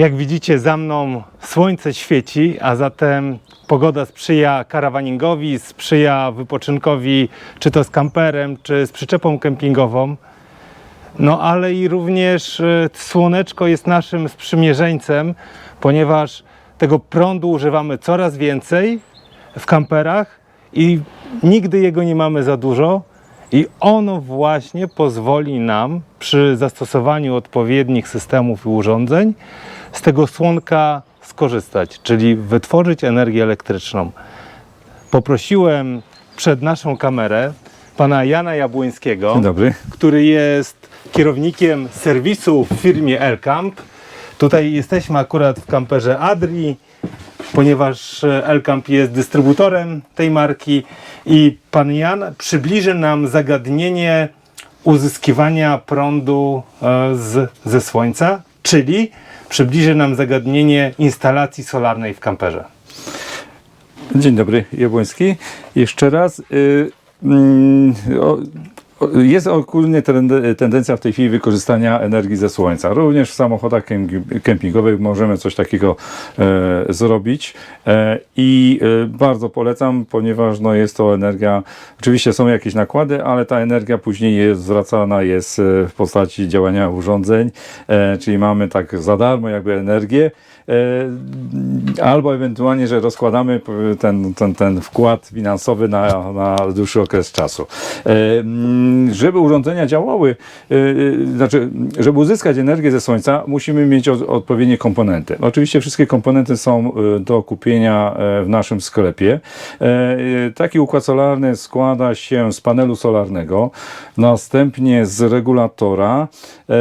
Jak widzicie, za mną słońce świeci, a zatem pogoda sprzyja karawaningowi, sprzyja wypoczynkowi, czy to z kamperem, czy z przyczepą kempingową. No ale i również e, słoneczko jest naszym sprzymierzeńcem, ponieważ tego prądu używamy coraz więcej w kamperach i nigdy jego nie mamy za dużo. I ono właśnie pozwoli nam przy zastosowaniu odpowiednich systemów i urządzeń z tego słonka skorzystać, czyli wytworzyć energię elektryczną. Poprosiłem przed naszą kamerę pana Jana Jabłońskiego, który jest kierownikiem serwisu w firmie Elcamp. Tutaj jesteśmy akurat w kamperze Adri, ponieważ e, Elcamp jest dystrybutorem tej marki i pan Jan przybliży nam zagadnienie uzyskiwania prądu e, z, ze słońca, czyli przybliży nam zagadnienie instalacji solarnej w kamperze. Dzień dobry, Jabłoński. Jeszcze raz. Y, mm, o, o, jest ogólnie tende- tendencja w tej chwili wykorzystania energii ze słońca. Również w samochodach kemp- kempingowych możemy coś takiego e, zrobić e, i e, bardzo polecam, ponieważ no, jest to energia, oczywiście są jakieś nakłady, ale ta energia później jest zwracana jest e, w postaci działania urządzeń, e, czyli mamy tak za darmo jakby energię. E, albo ewentualnie, że rozkładamy ten, ten, ten wkład finansowy na, na dłuższy okres czasu. Żeby urządzenia działały, e, e, znaczy, żeby uzyskać energię ze słońca, musimy mieć od, odpowiednie komponenty. Oczywiście wszystkie komponenty są e, do kupienia e, w naszym sklepie. E, Taki układ solarny składa się z panelu solarnego, następnie z regulatora, e,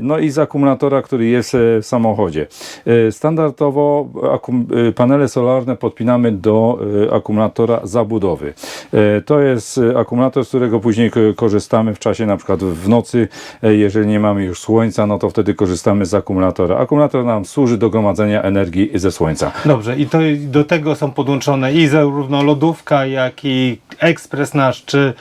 no i z akumulatora, który jest w samochodzie. Standardowo panele solarne podpinamy do akumulatora zabudowy. To jest akumulator, z którego później ko- korzystamy w czasie na przykład w nocy, e, jeżeli nie mamy już słońca, no to wtedy korzystamy z akumulatora. Akumulator nam służy do gromadzenia energii ze słońca. Dobrze, i to do tego są podłączone i zarówno lodówka, jak i ekspres nasz, czy,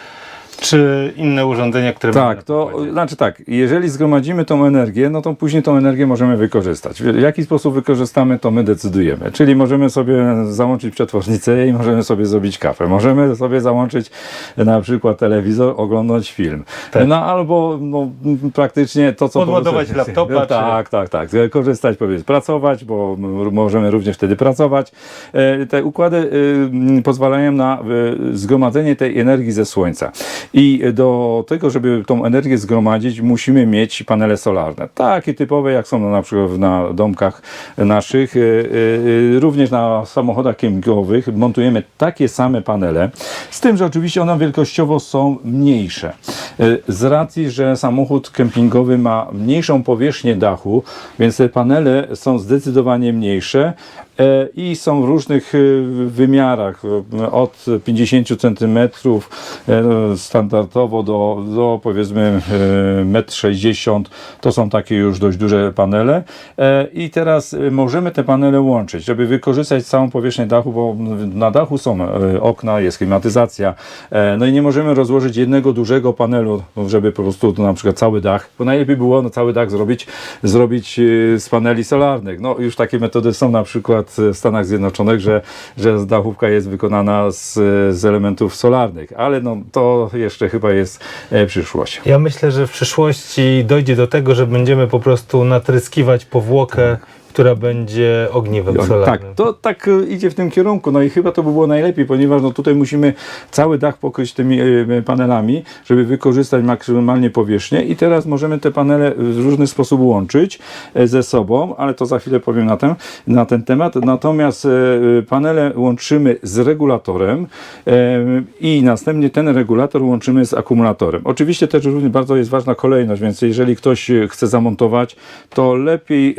czy inne urządzenia, które Tak, to znaczy tak, jeżeli zgromadzimy tą energię, no to później tą energię możemy wykorzystać. W jaki sposób wykorzystamy, to my decydujemy. Czyli możemy sobie załączyć przetwornicę i możemy sobie zrobić kawę. Możemy sobie załączyć na przykład telewizor, oglądać film. Tak. No albo no, praktycznie to, co... po Podładować prostu- laptopa, No, czy- tak, tak, tak. Korzystać, powiedz, pracować, bo możemy również wtedy pracować. E, Te układy y, pozwalają na zgromadzenie tej energii ze słońca. I do tego, żeby tą energię zgromadzić, musimy mieć panele solarne. Takie typowe, jak są na przykład na domkach naszych. Y, y, y, Również na samochodach kempingowych montujemy takie same panele. Z tym, że oczywiście one wielkościowo są mniejsze. Z racji, że samochód kempingowy ma mniejszą powierzchnię dachu, więc te panele są zdecydowanie mniejsze i są w różnych y, wymiarach, od 50 cm standardowo do, do powiedzmy y, 1,60 m. To są takie już dość duże panele E, i teraz możemy te panele łączyć, żeby wykorzystać całą powierzchnię dachu, bo na dachu są e, okna, jest klimatyzacja, e, no i nie możemy rozłożyć jednego dużego panelu, żeby po prostu to na przykład cały dach, bo najlepiej było no, cały dach zrobić, zrobić z paneli solarnych. No już takie metody są na przykład w Stanach Zjednoczonych, że, że dachówka jest wykonana z, z elementów solarnych, ale no to jeszcze chyba jest e, przyszłość. Ja myślę, że w przyszłości dojdzie do tego, że będziemy po prostu natryskiwać powłokę, która będzie ogniwem Tak, solarnym. to tak e, idzie w tym kierunku. No i chyba to by było najlepiej, ponieważ no tutaj musimy cały dach pokryć tymi e, panelami, żeby wykorzystać maksymalnie powierzchnię i teraz możemy te panele w różny sposób łączyć ze sobą, ale to za chwilę powiem na ten, na ten temat. Natomiast panele łączymy z regulatorem i następnie ten regulator łączymy z akumulatorem. Oczywiście też również bardzo jest ważna kolejność, więc jeżeli ktoś chce zamontować, to lepiej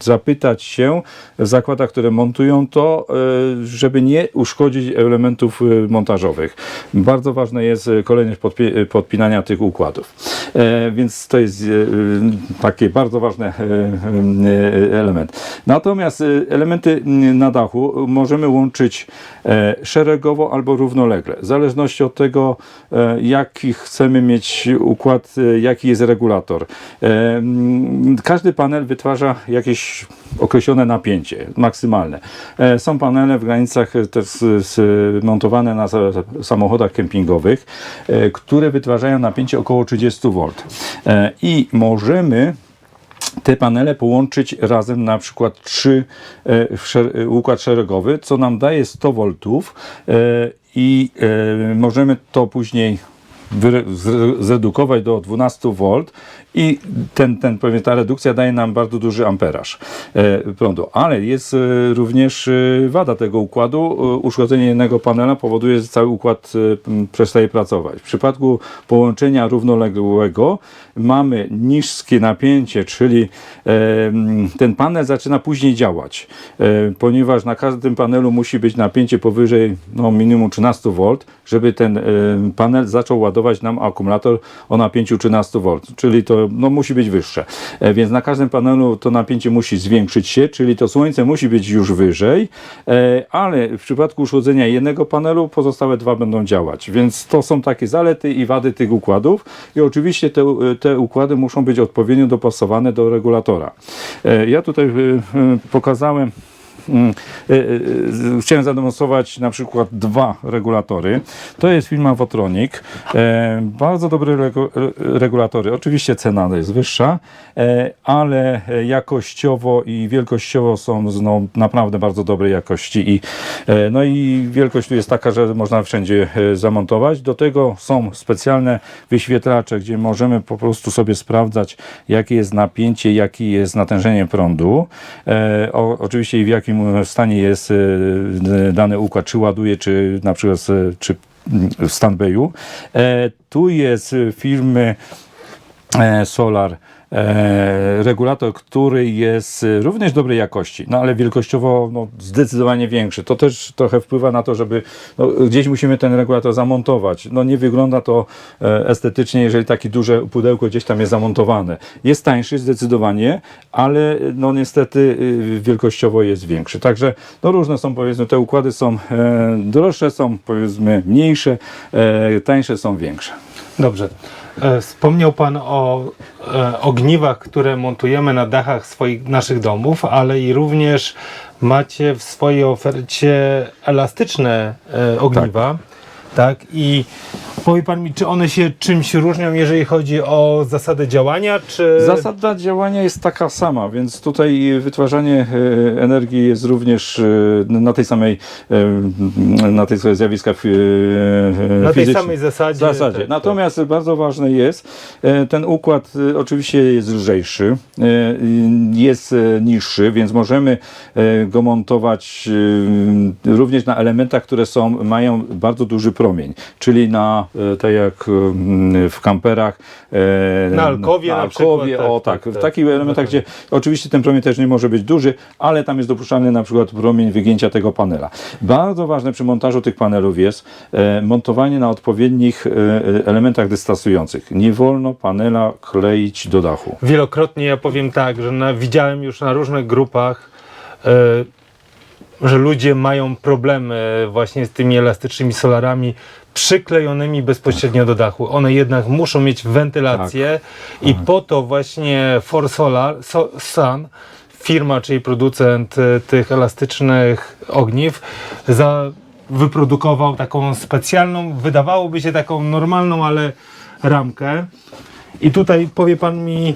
zapytać się w zakładach, które montują to, e, żeby nie uszkodzić elementów e, montażowych. Bardzo ważna jest e, kolejność podpi- podpinania tych układów. E, więc to jest e, taki bardzo ważny e, e, element. Natomiast e, elementy na dachu możemy łączyć e, szeregowo albo równolegle, w zależności od tego, e, jaki chcemy mieć układ, e, jaki jest regulator. E, Każdy panel wytwarza jakieś określone napięcie, maksymalne. E, Są panele w granicach e, też montowane na sa- samochodach kempingowych, e, które wytwarzają napięcie około 30 V. I możemy te panele połączyć razem na przykład trzy e, w szer- układ szeregowy, co nam daje 100 V i możemy to później zredukować do 12 V i ten, ten, powiedzmy, ta redukcja daje nam bardzo duży amperaż e, prądu. Ale jest e, również e, wada tego układu. Uszkodzenie jednego panela powoduje, że cały układ przestaje pracować. W przypadku połączenia równoległego mamy niskie napięcie, czyli ten panel zaczyna później działać, ponieważ na każdym panelu musi być napięcie powyżej no, minimum 13 V, żeby ten panel zaczął ładować nam akumulator o napięciu 13 V, czyli to no, musi być wyższe. E, Więc na każdym panelu to napięcie musi zwiększyć się, czyli to słońce musi być już wyżej, e, ale w przypadku uszkodzenia jednego panelu pozostałe dwa będą działać. Więc to są takie zalety i wady tych układów i oczywiście te, te układy muszą być odpowiednio dopasowane do regulatora. E, Ja tutaj e, e, pokazałem e, e, Chciałem zademonstrować na przykład dwa regulatory. To jest firma Votronic. E, bardzo dobre regu- re- regulatory. Oczywiście cena jest wyższa, e, ale jakościowo i wielkościowo są no, naprawdę bardzo dobrej jakości. I, e, no i wielkość tu jest taka, że można wszędzie zamontować. Do tego są specjalne wyświetlacze, gdzie możemy po prostu sobie sprawdzać, jakie jest napięcie, jakie jest natężenie prądu. Oczywiście i w jakim stanie jest e, dany układ, czy ładuje, czy na przykład e, czy mm, w standbyu. E, tu jest firmy e, Solar regulator, który jest e, również dobrej jakości, no ale wielkościowo no, zdecydowanie większy. To też trochę wpływa na to, żeby no, gdzieś musimy ten regulator zamontować. No nie wygląda to e, estetycznie, jeżeli takie duże pudełko gdzieś tam jest zamontowane. Jest tańszy zdecydowanie, ale no niestety y, wielkościowo jest większy. Także no różne są powiedzmy, te układy są e, droższe, są powiedzmy mniejsze, e, tańsze są większe. Dobrze. E, Wspomniał Pan o e, ogniwach, które montujemy na dachach swoich, naszych domów, ale i również macie w swojej ofercie elastyczne e, ogniwa. Tak. I powie Pan mi, czy one się czymś różnią, jeżeli chodzi o zasadę działania, czy... Zasada działania jest taka sama, więc tutaj wytwarzanie e, energii jest również e, na tej samej e, na tej samej zjawiskach e, na tej samej zasadzie. zasadzie. tak, Natomiast bardzo ważne jest, ten układ oczywiście jest lżejszy, jest niższy, więc możemy go montować również na elementach, które są, mają bardzo duży promień, czyli na, tak jak e, w kamperach, e, Na alkowie na na alkowie, przykład, o tak, tak, tak, w tak. takich elementach, gdzie oczywiście ten promień też nie może być duży, ale tam jest dopuszczalny na przykład promień wygięcia tego panela. Bardzo ważne przy montażu tych panelów jest e, montowanie na odpowiednich e, e, elementach dystansujących. Nie wolno panela kleić do dachu. Wielokrotnie ja powiem tak, że na, widziałem już na różnych grupach, e, że ludzie mają problemy właśnie z tymi elastycznymi solarami przyklejonymi bezpośrednio do dachu. One jednak muszą mieć wentylację i po to właśnie For Solar, so, Sun, firma, czyli producent e, tych elastycznych ogniw, za, wyprodukował taką specjalną, wydawałoby się taką normalną, ale ramkę. I tutaj powie pan mi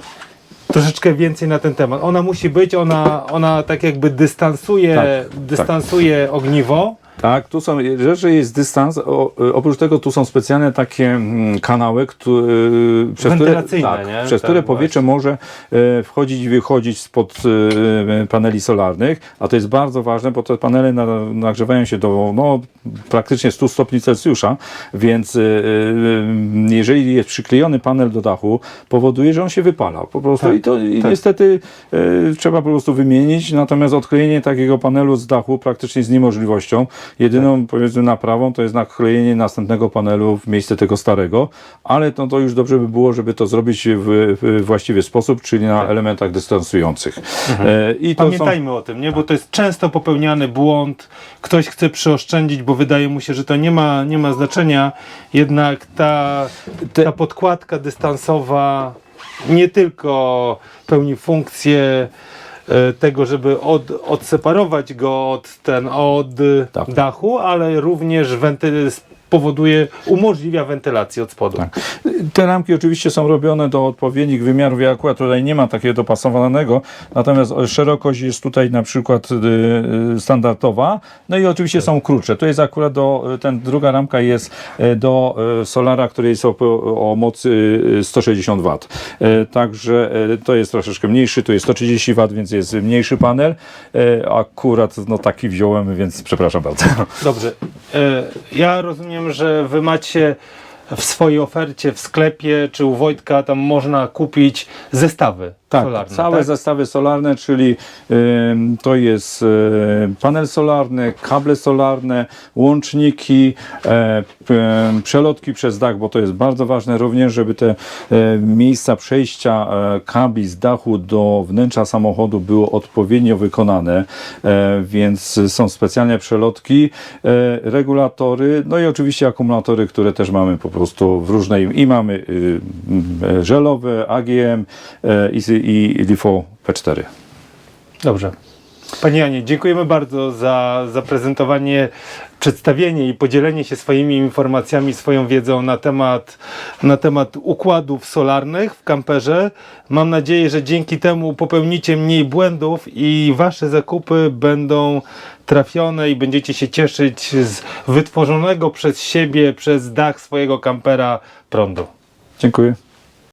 troszeczkę więcej na ten temat. Ona musi być, ona, ona tak jakby dystansuje, Tak, dystansuje ogniwo. Tak, tu są, że jest dystans, o, y, oprócz tego tu są specjalne takie mm, kanały, które, przez które, tak, nie? przez Tak, które powietrze może e, wchodzić i wychodzić spod paneli solarnych, a to jest bardzo ważne, bo te panele na, nagrzewają się do no, praktycznie 100 stopni Celsjusza, więc jeżeli jest przyklejony panel do dachu, powoduje, że on się wypala po prostu Tak, i to i tak. niestety trzeba po prostu wymienić, natomiast odklejenie takiego panelu z dachu praktycznie jest niemożliwością, Jedyną powiedzmy naprawą to jest naklejenie następnego panelu w miejsce tego starego, ale to, to już dobrze by było, żeby to zrobić w, w właściwy sposób, czyli na elementach dystansujących. E, I to są, Pamiętajmy o tym, nie? bo to jest często popełniany błąd. Ktoś chce przyoszczędzić, bo wydaje mu się, że to nie ma, nie ma znaczenia. Jednak ta, ta podkładka dystansowa nie tylko pełni funkcję e, tego, żeby od, odseparować go od, ten, od Tak. dachu, ale również wenty, powoduje, umożliwia wentylację od spodu. Tak. Te ramki oczywiście są robione do odpowiednich wymiarów. Ja akurat tutaj nie ma takiego dopasowanego, natomiast szerokość jest tutaj na przykład y, y, standardowa. No i oczywiście są krótsze. To jest akurat do, ten druga ramka jest y, do y, solara, który jest o, o mocy y, 160 W. Y, Także y, to jest troszeczkę mniejszy, tu jest 130 W, więc jest mniejszy panel. Y, Akurat no taki wziąłem, więc przepraszam bardzo. Dobrze. E, Ja rozumiem, że wy macie w swojej ofercie w sklepie czy u Wojtka tam można kupić zestawy Tak, solarne. całe tak? zestawy solarne, czyli ym, to jest y, panel solarny, kable solarne, łączniki, e, p- przelotki przez dach, bo to jest bardzo ważne również, żeby te e, miejsca przejścia e, kabli z dachu do wnętrza samochodu było odpowiednio wykonane, e, więc są specjalne przelotki, e, regulatory, no i oczywiście akumulatory, które też mamy po prostu w różnej i mamy y, y, żelowe, AGM e, i, i LiFo P4. Dobrze. Panie Janie, dziękujemy bardzo za zaprezentowanie, przedstawienie i podzielenie się swoimi informacjami, swoją wiedzą na temat, na temat układów solarnych w kamperze. Mam nadzieję, że dzięki temu popełnicie mniej błędów i wasze zakupy będą trafione i będziecie się cieszyć z wytworzonego przez siebie, przez dach swojego kampera prądu. Dziękuję.